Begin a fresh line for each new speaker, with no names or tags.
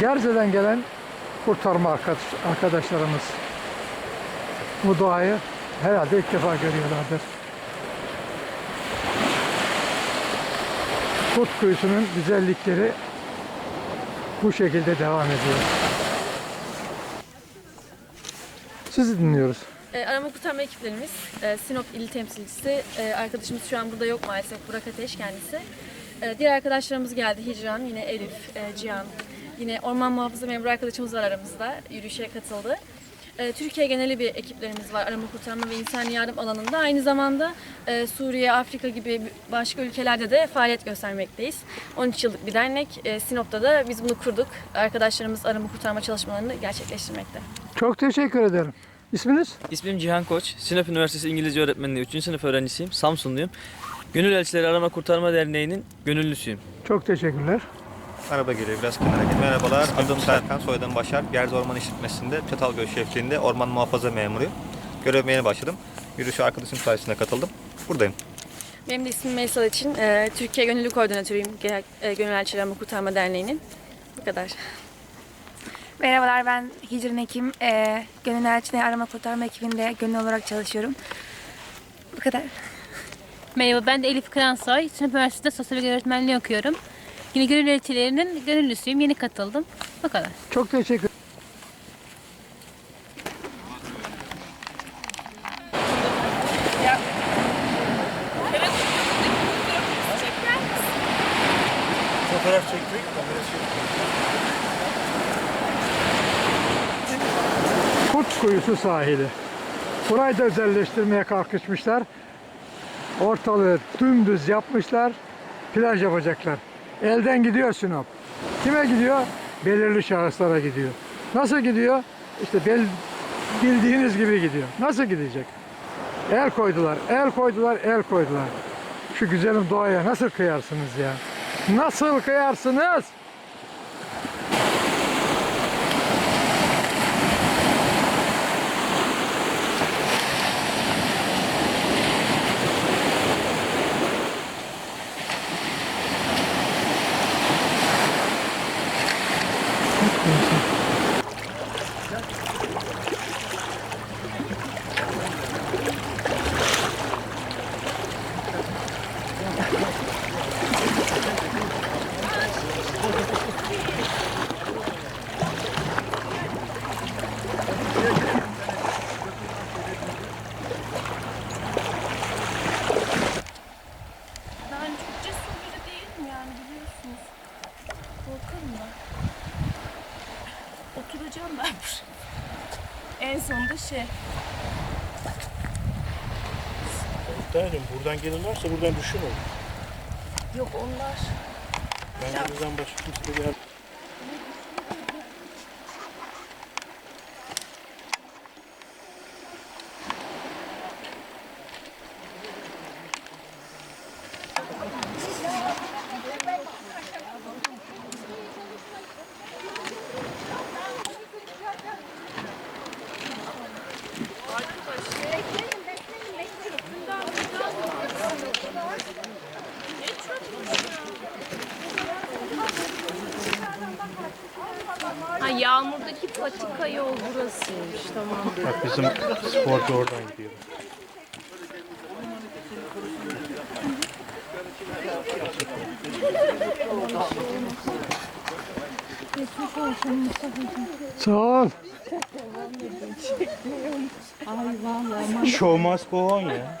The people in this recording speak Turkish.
Gerze'den gelen kurtarma arkadaş, arkadaşlarımız bu doğayı herhalde ilk defa görüyorlardır. Kurt kuyusunun güzellikleri bu şekilde devam ediyor. Sizi dinliyoruz.
E, arama kurtarma ekiplerimiz, e, Sinop il temsilcisi, e, arkadaşımız şu an burada yok maalesef, Burak Ateş kendisi. E, diğer arkadaşlarımız geldi, Hicran, yine Elif, e, Cihan, yine orman muhafızı memuru arkadaşımız var aramızda, yürüyüşe katıldı. E, Türkiye geneli bir ekiplerimiz var arama kurtarma ve insani yardım alanında. Aynı zamanda e, Suriye, Afrika gibi başka ülkelerde de faaliyet göstermekteyiz. 13 yıllık bir dernek. E, Sinop'ta da biz bunu kurduk. Arkadaşlarımız arama kurtarma çalışmalarını gerçekleştirmekte.
Çok teşekkür ederim. İsminiz?
İsmim Cihan Koç. Sinop Üniversitesi İngilizce Öğretmenliği 3. sınıf öğrencisiyim. Samsunluyum. Gönül Elçileri Arama Kurtarma Derneği'nin gönüllüsüyüm.
Çok teşekkürler.
Araba geliyor biraz kenara gel. Merhabalar adım Serkan soyadım Başar. Gerze Orman İşletmesi'nde Çatalgöl Şefliği'nde orman muhafaza memuruyum. Görevime yeni başladım. Yürüyüşe arkadaşım sayesinde katıldım. Buradayım.
Benim de ismim Meysel için. Ee, Türkiye Gönüllü Koordinatörüyüm Genel- e, Gönül Kurtarma Derneği'nin. Bu kadar.
Merhabalar ben Hicrin Ekim. Ee, Gönül Elçiliği Arama Kurtarma ekibinde gönüllü olarak çalışıyorum. Bu kadar.
Merhaba ben de Elif Kıransoy. Sinop Üniversitesi'nde sosyal bilgi öğretmenliği okuyorum. Yine gönül elçilerinin gönüllüsüyüm. Yeni katıldım. Bu kadar.
Çok teşekkür Kurt Kuyusu sahili. Burayı da özelleştirmeye kalkışmışlar. Ortalığı dümdüz yapmışlar. Plaj yapacaklar. Elden gidiyor Sinop. Kime gidiyor? Belirli şahıslara gidiyor. Nasıl gidiyor? İşte bel, bildiğiniz gibi gidiyor. Nasıl gidecek? El koydular, el koydular, el koydular. Şu güzelim doğaya nasıl kıyarsınız ya? Nasıl kıyarsınız?
Ben Sonunda şey.
Tanem buradan gelirlerse buradan düşün olur.
Yok onlar.
Ben buradan başka kimse de
yağmurdaki patika yol burasıymış tamam.
Bak bizim sporcu oradan gidiyor.
Sağ ol.
Show must go on ya.